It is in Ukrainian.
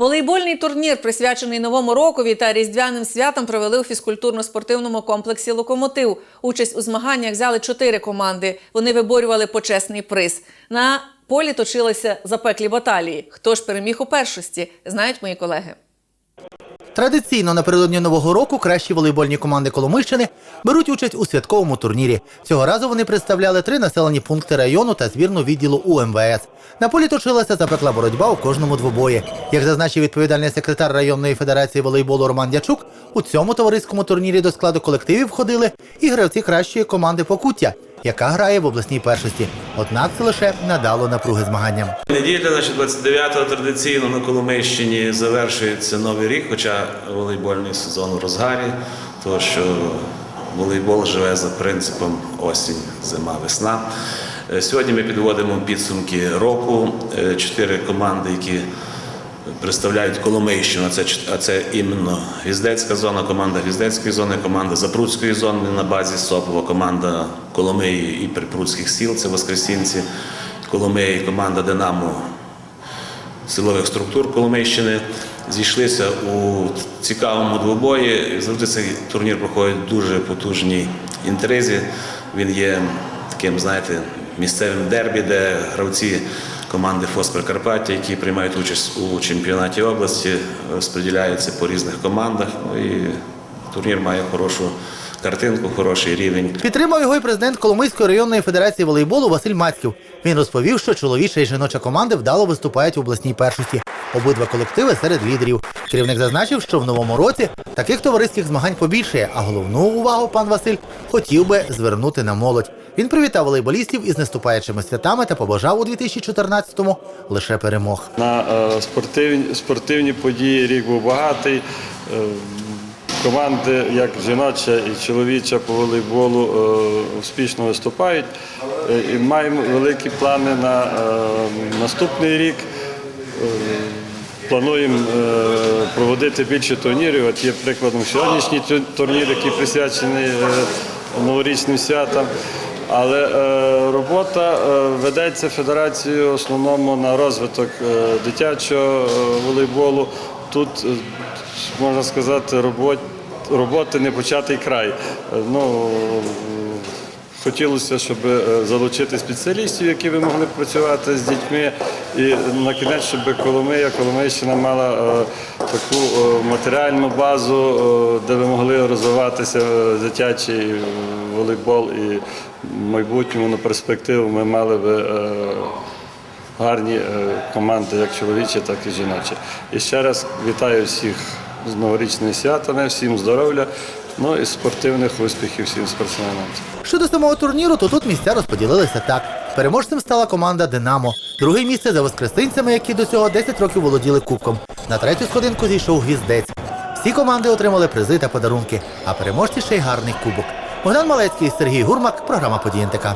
Волейбольний турнір, присвячений новому рокові та різдвяним святам, провели у фізкультурно-спортивному комплексі Локомотив. Участь у змаганнях взяли чотири команди. Вони виборювали почесний приз. На полі точилися запеклі баталії. Хто ж переміг у першості, знають мої колеги. Традиційно напередодні нового року кращі волейбольні команди Коломийщини беруть участь у святковому турнірі. Цього разу вони представляли три населені пункти району та збірну відділу УМВС. На полі точилася запекла боротьба у кожному двобої. Як зазначив відповідальний секретар районної федерації волейболу Роман Дячук, у цьому товариському турнірі до складу колективів входили і гравці кращої команди Покуття, яка грає в обласній першості. Однак це лише надало напруги змаганням. Неділя, значить, 29-го традиційно на Коломийщині завершується новий рік, хоча волейбольний сезон у розгарі, тому що волейбол живе за принципом осінь, зима, весна. Е, Сьогодні ми підводимо підсумки року. Е, Чотири команди, які представляють Коломийщину, а це, а це іменно Гвіздецька зона, команда Гвіздецької зони, команда Запруцької зони на базі Сопова, команда Коломиї і Припруцьких сіл, це Воскресінці, Коломиї, команда Динамо силових структур Коломийщини зійшлися у цікавому двобої. Завжди цей турнір проходить в дуже потужній інтризі. Він є таким, знаєте, місцевим дербі, де гравці команди ФОС Прикарпаття, які приймають участь у чемпіонаті області, розподіляються по різних командах. Ну і турнір має хорошу картинку, хороший рівень. Підтримав його і президент Коломийської районної федерації волейболу Василь Мацьків. Він розповів, що чоловіча і жіноча команди вдало виступають в обласній першості. Обидва колективи серед лідерів. Керівник зазначив, що в новому році таких товариських змагань побільшає, а головну увагу пан Василь хотів би звернути на молодь. Він привітав волейболістів із наступаючими святами та побажав у 2014-му лише перемог. На е, спортивні, спортивні події рік був багатий. Е, Команди, як жіноча і чоловіча по волейболу, е, успішно виступають. Е, І маємо великі плани на е, наступний рік. Плануємо е, проводити більше турнірів. От є прикладом сьогоднішній ту- турнір, який присвячений е, новорічним святам. Але е, робота ведеться федерацією в основному на розвиток дитячого волейболу. Тут можна сказати, роботи не початий край. Ну, Хотілося, щоб е, залучити спеціалістів, які би могли працювати з дітьми, і на кінець, щоб Коломия, Коломийщина мала е, таку е, матеріальну базу, де би могли розвиватися дитячий волейбол і в майбутньому на перспективу ми мали би гарні команди, як чоловічі, так і жіночі. І ще раз вітаю всіх з новорічними святами, всім здоров'я, ну і спортивних успіхів всім спортсменам. Щодо самого турніру, то тут місця розподілилися так. Переможцем стала команда Динамо. Друге місце за воскресинцями, які до цього 10 років володіли кубком. На третю сходинку зійшов гвіздець. Всі команди отримали призи та подарунки, а переможці ще й гарний кубок. Богдан Малецький, Сергій Гурмак, програма «Події НТК».